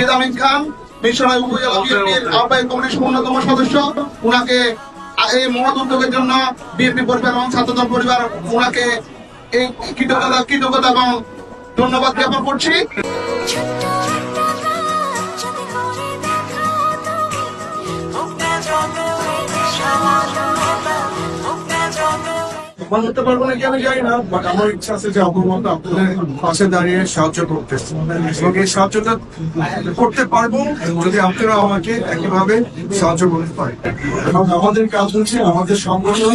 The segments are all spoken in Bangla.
জিদ আমিন খান মিশনারি উপজেলা বিএনপির আহ্বায়ক কমিটির অন্যতম সদস্য। উনাকে এই মহৎ উদ্যোগের জন্য বিএনপি পরিবার এবং ছাত্রদল পরিবার উনাকে এই কৃতজ্ঞতা কৃতজ্ঞতা এবং ধন্যবাদ জ্ঞাপন করছি। হতে পারব নাকি আমি জানি না বাট আমার ইচ্ছা আছে যে অপরমত আপনাদের পাশে দাঁড়িয়ে সাহায্য করতে। এবং এই সাহায্যটা করতে পারব যদি আপনারা আমাকে একইভাবে সাহায্য করতে পারেন। এবং আমাদের কাজ হচ্ছে আমাদের সংগঠন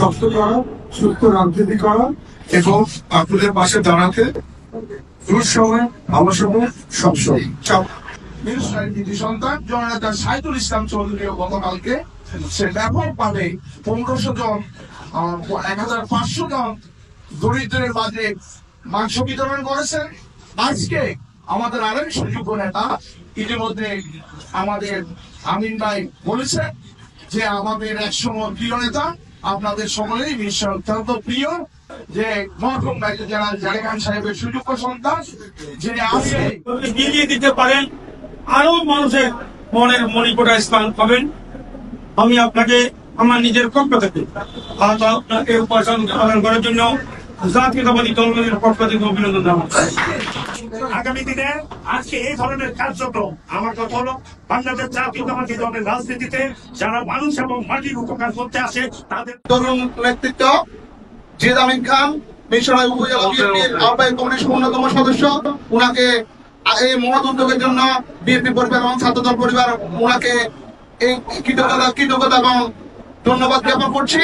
শক্ত করা, সুস্থ রাজনীতি করা এবং আপনাদের পাশে দাঁড়াতে দুর সময় আমার সময় সবসময় সন্তান জননেতা সাইদুল ইসলাম চৌধুরী গতকালকে সে ব্যাপকভাবে পনেরোশো জন এক হাজার পাঁচশো জন দরিদ্রের মাঝে মাংস বিতরণ করেছেন। আজকে আমাদের আরেক সুযোগ্য নেতা ইতিমধ্যে আমাদের আমিন ভাই বলেছেন যে আমাদের একসময় প্রিয় নেতা, আপনাদের সকলেই বিশ্ব অত্যন্ত প্রিয়, যে মরহুম মেজর জেনারেল জারেখান সাহেবের সুযোগ্য সন্তান, যিনি বিলিয়ে দিতে পারেন আরও মানুষের মনের মণিকোটা স্থান পাবেন। আমি আপনাকে আমার নিজের পক্ষ থেকে আপনাকে উপাসন পালন করার জন্য জাতীয়তাবাদী দলের পক্ষ থেকে অভিনন্দন জানাচ্ছি। আগামী দিনে আজকে এই ধরনের কার্যক্রম আমার কথা হলো বাংলাদেশ জাতীয়তাবাদী দলের রাজনীতিতে যারা মানুষ এবং মাটির উপকার করতে আসে তাদের তরুণ নেতৃত্ব জিদ আমিন খান মিশনারি উপজেলা বিএনপির আহ্বায়ক কমিটির অন্যতম সদস্য উনাকে এই মহৎ উদ্যোগের জন্য বিএনপি পরিবার এবং ছাত্রদল পরিবার উনাকে এই কৃতজ্ঞতা কৃতজ্ঞতা এবং ধন্যবাদ জ্ঞাপন করছি।